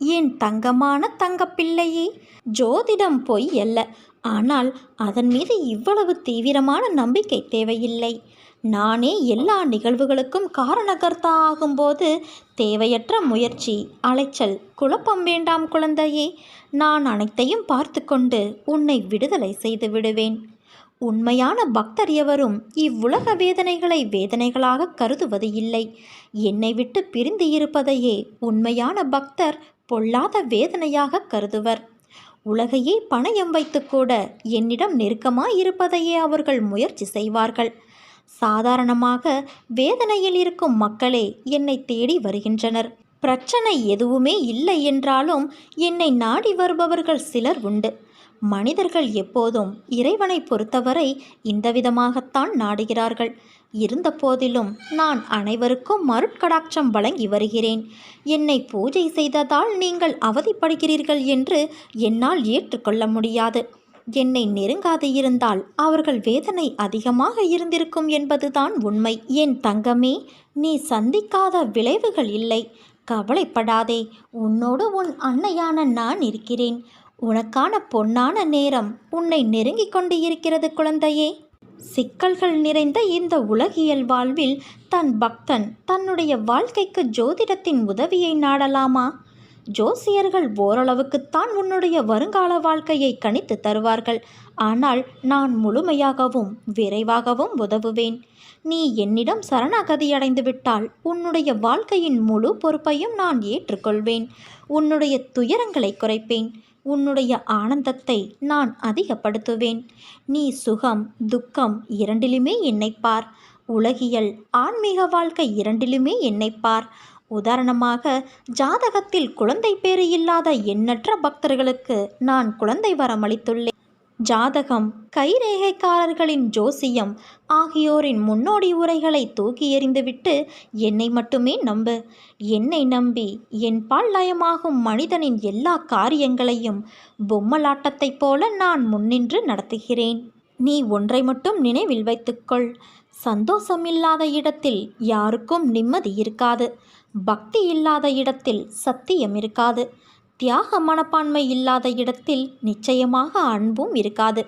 என் தங்கமான தங்கப்பிள்ளையே ஜோதிடம் பொய் அல்ல. ஆனால் அதன் மீது இவ்வளவு தீவிரமான நம்பிக்கை தேவையில்லை. நானே எல்லா நிகழ்வுகளுக்கும் காரணகர்த்தா ஆகும்போது தேவையற்ற முயற்சி அலைச்சல் குழப்பம் வேண்டாம் குழந்தையே. நான் அனைத்தையும் பார்த்து கொண்டு உன்னை விடுதலை செய்து விடுவேன். உண்மையான பக்தர் எவரும் இவ்வுலக வேதனைகளை வேதனைகளாக கருதுவது இல்லை. என்னை விட்டு பிரிந்து இருப்பதையே உண்மையான பக்தர் பொல்லாத வேதனையாக கருதுவர். உலகையே பணயம் வைத்து கூட என்னிடம் நெருக்கமாக இருப்பதையே அவர்கள் முயற்சி செய்வார்கள். சாதாரணமாக வேதனையில் இருக்கும் மக்களே என்னை தேடி வருகின்றனர். பிரச்சனை எதுவுமே இல்லை என்றாலும் என்னை நாடி வருபவர்கள் சிலர் உண்டு. மனிதர்கள் எப்போதும் இறைவனை பொறுத்தவரை இந்த விதமாகத்தான் நாடுகிறார்கள். இருந்த போதிலும் நான் அனைவருக்கும் மருட்கடாட்சம் வழங்கி வருகிறேன். என்னை பூஜை செய்ததால் நீங்கள் அவதிப்படுகிறீர்கள் என்று என்னால் ஏற்றுக்கொள்ள முடியாது. என்னை நெருங்காது இருந்தால் அவர்கள் வேதனை அதிகமாக இருந்திருக்கும் என்பதுதான் உண்மை. என் தங்கமே நீ சந்திக்காத விளைவுகள் இல்லை. கவலைப்படாதே உன்னோடு உன் அன்னையான நான் இருக்கிறேன். உனக்கான பொன்னான நேரம் உன்னை நெருங்கிக் கொண்டு இருக்கிறது குழந்தையே. சிக்கல்கள் நிறைந்த இந்த உலகியல் வாழ்வில் தன் பக்தன் தன்னுடைய வாழ்க்கைக்கு ஜோதிடத்தின் உதவியை நாடலாமா? ஜோசியர்கள் ஓரளவுக்குத்தான் உன்னுடைய வருங்கால வாழ்க்கையை கணித்து தருவார்கள். ஆனால் நான் முழுமையாகவும் விரைவாகவும் உதவுவேன். நீ என்னிடம் சரணாகதி அடைந்து விட்டால் உன்னுடைய வாழ்க்கையின் முழு பொறுப்பையும் நான் ஏற்றுக்கொள்வேன். உன்னுடைய துயரங்களை குறைப்பேன். உன்னுடைய ஆனந்தத்தை நான் அதிகப்படுத்துவேன். நீ சுகம் துக்கம் இரண்டிலுமே என்னைப்பார் உலகியல் ஆன்மீக வாழ்க்கை இரண்டிலுமே என்னைப்பார் உதாரணமாக ஜாதகத்தில் குழந்தை பேறு இல்லாத எண்ணற்ற பக்தர்களுக்கு நான் குழந்தை வரமளித்துள்ளேன். ஜாதகம் கைரேகைக்காரர்களின் ஜோசியம் ஆகியோரின் முன்னோடி உரைகளை தூக்கி எறிந்துவிட்டு என்னை மட்டுமே நம்பு. என்னை நம்பி என் பால் லயமாகும் மனிதனின் எல்லா காரியங்களையும் பொம்மலாட்டத்தைப் போல நான் முன்னின்று நடத்துகிறேன். நீ ஒன்றை மட்டும் நினைவில் வைத்துக்கொள். சந்தோஷமில்லாத இடத்தில் யாருக்கும் நிம்மதி இருக்காது. பக்தி இல்லாத இடத்தில் சத்தியம் இருக்காது. தியாக மனப்பான்மை இல்லாத இடத்தில் நிச்சயமாக அன்பும் இருக்காது.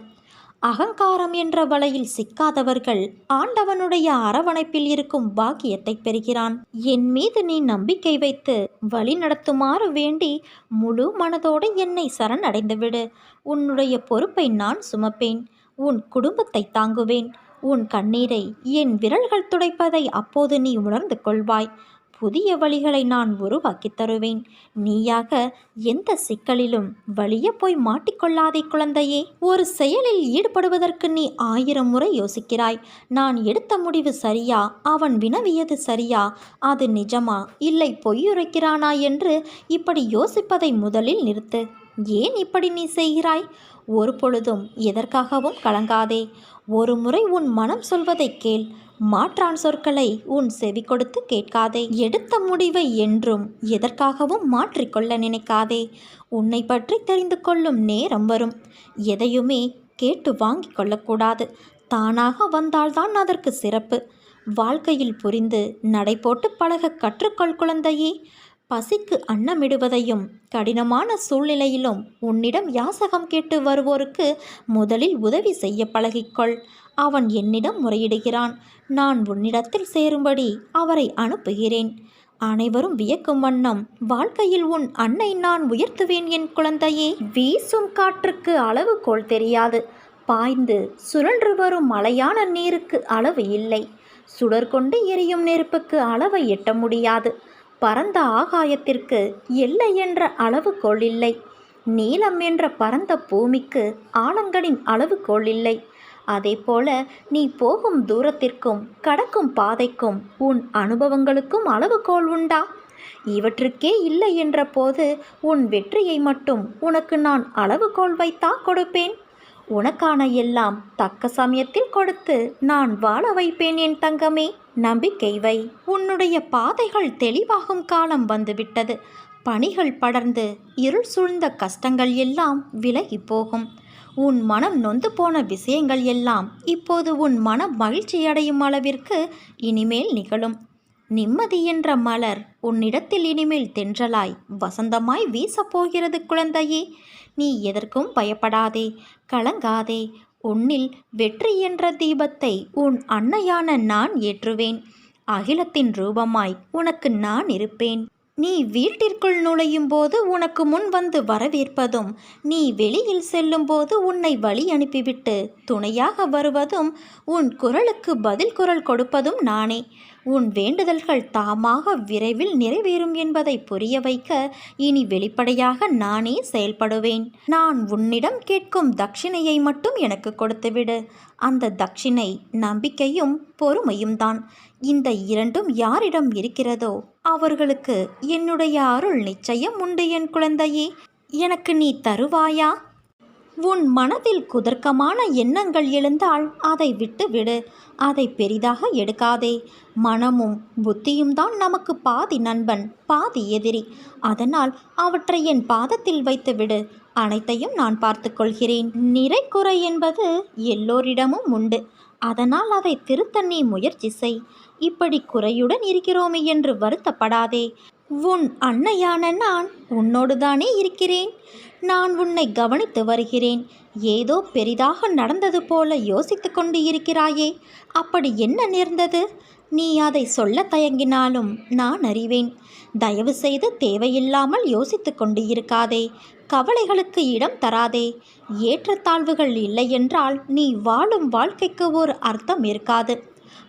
அகங்காரம் என்ற வலையில் சிக்காதவர்கள் ஆண்டவனுடைய அரவணைப்பில் இருக்கும் பாக்கியத்தை பெறுகிறான். என் மீது நீ நம்பிக்கை வைத்து வழி நடத்துமாறு வேண்டி முழு மனதோடு என்னை சரணடைந்துவிடு உன்னுடைய பொறுப்பை நான் சுமப்பேன். உன் குடும்பத்தை தாங்குவேன். உன் கண்ணீரை என் விரல்கள் துடைப்பதை அப்போது நீ உணர்ந்து கொள்வாய். புதிய வழிகளை நான் உருவாக்கித் தருவேன். நீயாக எந்த சிக்கலிலும் வழிய போய் மாட்டிக்கொள்ளாதே குழந்தையே. ஒரு செயலில் ஈடுபடுவதற்கு நீ ஆயிரம் முறை யோசிக்கிறாய். நான் எடுத்த முடிவு சரியா? அவன் வினவியது சரியா? அது நிஜமா? இல்லை பொய்யுரைக்கிறானா என்று இப்படி யோசிப்பதை முதலில் நிறுத்து. ஏன் இப்படி நீ செய்கிறாய்? ஒரு பொழுதும் எதற்காகவும் கலங்காதே. ஒரு முறை உன் மனம் சொல்வதை கேள். மாற்றான் சொற்களை உன் செவி கொடுத்து கேட்காதே. எடுத்த முடிவை என்றும் எதற்காகவும் மாற்றிக்கொள்ள நினைக்காதே. உன்னை பற்றி தெரிந்து கொள்ளும் நேரம் வரும். எதையுமே கேட்டு வாங்கி கொள்ளக்கூடாது. தானாக வந்தால்தான் அதற்கு சிறப்பு. வாழ்க்கையில் புரிந்து நடை போட்டு பழக கற்றுக்கொள் குழந்தையே. பசிக்கு அன்னமிடுவதையும் கடினமான சூழ்நிலையிலும் உன்னிடம் யாசகம் கேட்டு வருவோருக்கு முதலில் உதவி செய்ய பழகிக்கொள். அவன் என்னிடம் முறையிடுகிறான். நான் உன்னிடத்தில் சேரும்படி அவரை அனுப்புகிறேன். அனைவரும் வியக்கும் வண்ணம் வாழ்க்கையில் உன் அன்னை நான் உயர்த்துவேன் என் குழந்தையே. வீசும் காற்றுக்கு அளவுகோல் தெரியாது. பாய்ந்து சுழன்று வரும் மலையான நீருக்கு அளவு இல்லை. சுடர்கொண்டு எரியும் நெருப்புக்கு அளவை எட்ட முடியாது. பரந்த ஆகாயத்திற்கு எல்லை என்ற அளவுகோல் இல்லை. நீளம் என்ற பரந்த பூமிக்கு ஆழங்களின் அளவுகோல் இல்லை. அதே போல நீ போகும் தூரத்திற்கும் கடக்கும் பாதைக்கும் உன் அனுபவங்களுக்கும் அளவுகோல் உண்டா? இவற்றுக்கே இல்லை என்ற போது உன் வெற்றியை மட்டும் உனக்கு நான் அளவுகோல் வைத்தா கொடுப்பேன்? உனக்கான எல்லாம் தக்க சமயத்தில் கொடுத்து நான் வாழ வைப்பேன் என் தங்கமே. நம்பிக்கை வை. உன்னுடைய பாதைகள் தெளிவாகும் காலம் வந்துவிட்டது. பணிகள் படர்ந்து இருள் சூழ்ந்த கஷ்டங்கள் எல்லாம் விலகி போகும். உன் மனம் நொந்து போன விஷயங்கள் எல்லாம் இப்போது உன் மனம் மகிழ்ச்சியடையும் அளவிற்கு இனிமேல் நிகழும். நிம்மதி என்ற மலர் உன்னிடத்தில் இனிமேல் தென்றலாய் வசந்தமாய் வீசப் போகிறது குழந்தையே. நீ எதற்கும் பயப்படாதே கலங்காதே. உன்னில் வெற்றி என்ற தீபத்தை உன் அன்னையான நான் ஏற்றுவேன். அகிலத்தின் ரூபமாய் உனக்கு நான் இருப்பேன். நீ வீட்டிற்குள் நுழையும் போது உனக்கு முன் வந்து வரவேற்பதும் நீ வெளியில் செல்லும்போது உன்னை வழி அனுப்பிவிட்டு துணையாக வருவதும் உன் குரலுக்கு பதில் குரல் கொடுப்பதும் நானே. உன் வேண்டுதல்கள் தாமாக விரைவில் நிறைவேறும் என்பதை புரிய வைக்க இனி வெளிப்படையாக நானே செயல்படுவேன். நான் உன்னிடம் கேட்கும் தட்சிணையை மட்டும் எனக்கு கொடுத்துவிடு. அந்த தட்சிணை நம்பிக்கையும் பொறுமையும் தான் இந்த இரண்டும் யாரிடம் இருக்கிறதோ அவர்களுக்கு என்னுடைய அருள் நிச்சயம் உண்டு என் குழந்தையே. எனக்கு நீ தருவாயா? உன் மனதில் குதர்க்கமான எண்ணங்கள் எழுந்தால் அதை விட்டு விடு அதை பெரிதாக எடுக்காதே. மனமும் புத்தியும் தான் நமக்கு பாதி நண்பன் பாதி எதிரி. அதனால் அவற்றை என் பாதத்தில் வைத்து விடு அனைத்தையும் நான் பார்த்துக்கொள்கிறேன் நிறை குறை என்பது எல்லோரிடமும் உண்டு. அதனால் அதை திருத்த நீ முயற்சி செய். இப்படி குறையுடன் இருக்கிறோமே என்று வருத்தப்படாதே. உன் அன்னையான நான் உன்னோடுதானே இருக்கிறேன். நான் உன்னை கவனித்து வருகிறேன். ஏதோ பெரிதாக நடந்தது போல யோசித்து கொண்டு இருக்கிறாயே. அப்படி என்ன நேர்ந்தது? நீ அதை சொல்ல தயங்கினாலும் நான் அறிவேன். தயவு செய்து தேவையில்லாமல் யோசித்து கொண்டு இருக்காதே. கவலைகளுக்கு இடம் தராதே. ஏற்றத்தாழ்வுகள் இல்லையென்றால் நீ வாழும் வாழ்க்கைக்கு ஒரு அர்த்தம் இருக்காது.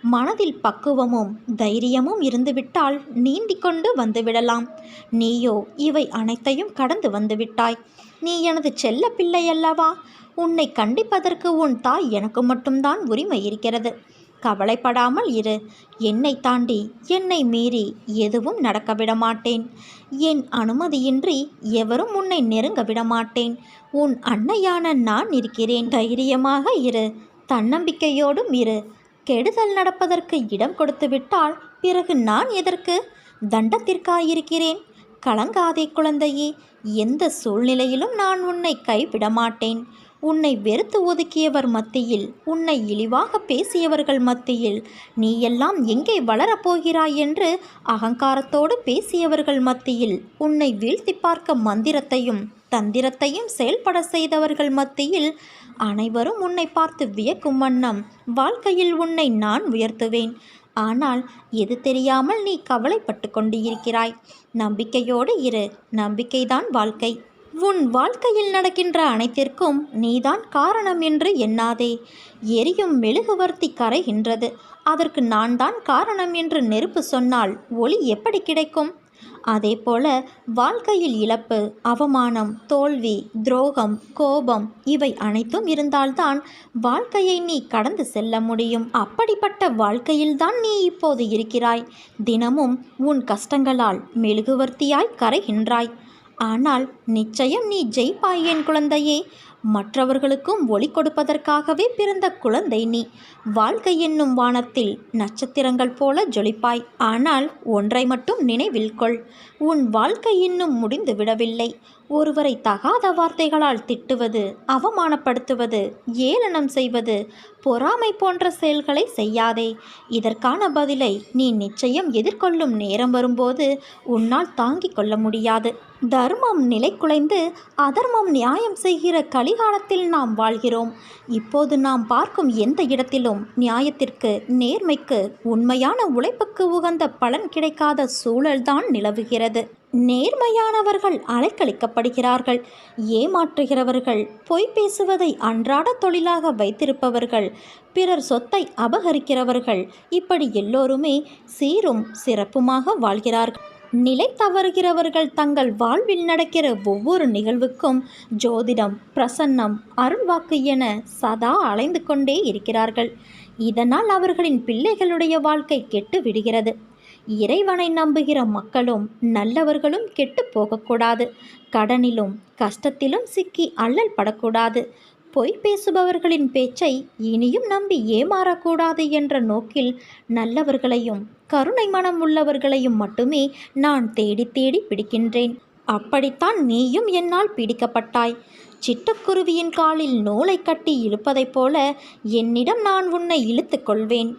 மனதில் பக்குவமும் தைரியமும் இருந்துவிட்டால் நீந்தி கொண்டு வந்துவிடலாம். நீயோ இவை அனைத்தையும் கடந்து வந்துவிட்டாய். நீ எனது செல்ல பிள்ளை அல்லவா? உன்னை கண்டிப்பதற்கு உன் தாய் எனக்கு மட்டும்தான் உரிமை இருக்கிறது. கவலைப்படாமல் இரு. என்னை தாண்டி என்னை மீறி எதுவும் நடக்க விடமாட்டேன். என் அனுமதியின்றி எவரும் உன்னை நெருங்க விடமாட்டேன். உன் அன்னையான நான் இருக்கிறேன். தைரியமாக இரு. தன்னம்பிக்கையோடும் இரு. கெடுதல் நடப்பதற்கு இடம் கொடுத்து விட்டால் பிறகு நான் எதற்கு? தண்டத்திற்காயிருக்கிறேன். கலங்காதே குழந்தையே. எந்த சூழ்நிலையிலும் நான் உன்னை கைவிட மாட்டேன் உன்னை வெறுத்து ஒதுக்கியவர் மத்தியில் உன்னை இழிவாக பேசியவர்கள் மத்தியில் நீ எல்லாம் எங்கே வளரப்போகிறாய் என்று அகங்காரத்தோடு பேசியவர்கள் மத்தியில் உன்னை வீழ்த்தி பார்க்க மந்திரத்தையும் தந்திரத்தையும் செயல்பட செய்தவர்கள் மத்தியில் அனைவரும் உன்னை பார்த்து வியக்கும் வண்ணம் வாழ்க்கையில் உன்னை நான் உயர்த்துவேன். ஆனால் எது தெரியாமல் நீ கவலைப்பட்டு கொண்டு இருக்கிறாய் நம்பிக்கையோடு இரு நம்பிக்கைதான் வாழ்க்கை. உன் வாழ்க்கையில் நடக்கின்ற அனைத்திற்கும் நீதான் காரணம் என்று எண்ணாதே. எரியும் மெழுகுவர்த்தி கரைகின்றது. அதற்கு நான் தான் காரணம் என்று நெருப்பு சொன்னால் ஒளி எப்படி கிடைக்கும்? அதேபோல வாழ்க்கையில் இழப்பு அவமானம் தோல்வி துரோகம் கோபம் இவை அனைத்தும் இருந்தால்தான் வாழ்க்கையை நீ கடந்து செல்ல முடியும். அப்படிப்பட்ட வாழ்க்கையில்தான் நீ இப்போது இருக்கிறாய். தினமும் உன் கஷ்டங்களால் மெழுகுவர்த்தியாய் கரைகின்றாய். ஆனால் நிச்சயம் நீ ஜெயிப்பாய் என் குழந்தையே. மற்றவர்களுக்கும் ஒளி கொடுப்பதற்காகவே பிறந்த குழந்தை நீ. வாழ்க்கை என்னும் வானத்தில் நட்சத்திரங்கள் போல ஜொலிப்பாய். ஆனால் ஒன்றை மட்டும் நினைவில் கொள். உன் வாழ்க்கை இன்னும் முடிந்து விடவில்லை ஒருவரை தகாத வார்த்தைகளால் திட்டுவது அவமானப்படுத்துவது ஏளனம் செய்வது பொறாமை போன்ற செயல்களை செய்யாதே. இதற்கான பதிலை நீ நிச்சயம் எதிர்கொள்ளும் நேரம் வரும்போது உன்னால் தாங்கிக் கொள்ள முடியாது. தர்மம் நிலை குலைந்து அதர்மம் நியாயம் செய்கிற கலிகாலத்தில் நாம் வாழ்கிறோம். இப்போது நாம் பார்க்கும் எந்த இடத்திலும் நியாயத்திற்கு நேர்மைக்கு உண்மையான உழைப்புக்கு உகந்த பலன் கிடைக்காத சூழல்தான் நிலவுகிறது. நேர்மையானவர்கள் அலைக்கழிக்கப்படுகிறார்கள். ஏமாற்றுகிறவர்கள் பொய் பேசுவதை அன்றாட தொழிலாக வைத்திருப்பவர்கள் பிறர் சொத்தை அபகரிக்கிறவர்கள் இப்படி எல்லோருமே சீரும் சிறப்புமாக வாழ்கிறார்கள். நிலை தவறுகிறவர்கள் தங்கள் வாழ்வில் நடக்கிற ஒவ்வொரு நிகழ்வுக்கும் ஜோதிடம் பிரசன்னம் அருள்வாக்கு என சதா அலைந்து கொண்டே இருக்கிறார்கள். இதனால் அவர்களின் பிள்ளைகளுடைய வாழ்க்கை கெட்டு விடுகிறது இறைவனை நம்புகிற மக்களும் நல்லவர்களும் கெட்டு போகக்கூடாது. கடனிலும் கஷ்டத்திலும் சிக்கி அல்லல் படக்கூடாது. பொய் பேசுபவர்களின் பேச்சை இனியும் நம்பி ஏமாறக்கூடாது என்ற நோக்கில் நல்லவர்களையும் கருணை மனம் உள்ளவர்களையும் மட்டுமே நான் தேடி தேடி பிடிக்கின்றேன். அப்படித்தான் நீயும் என்னால் பிடிக்கப்பட்டாய். சிட்டுக்குருவியின் காலில் நூலை கட்டி இழுப்பதைப் போல என்னிடம் நான் உன்னை இழுத்து கொள்வேன்.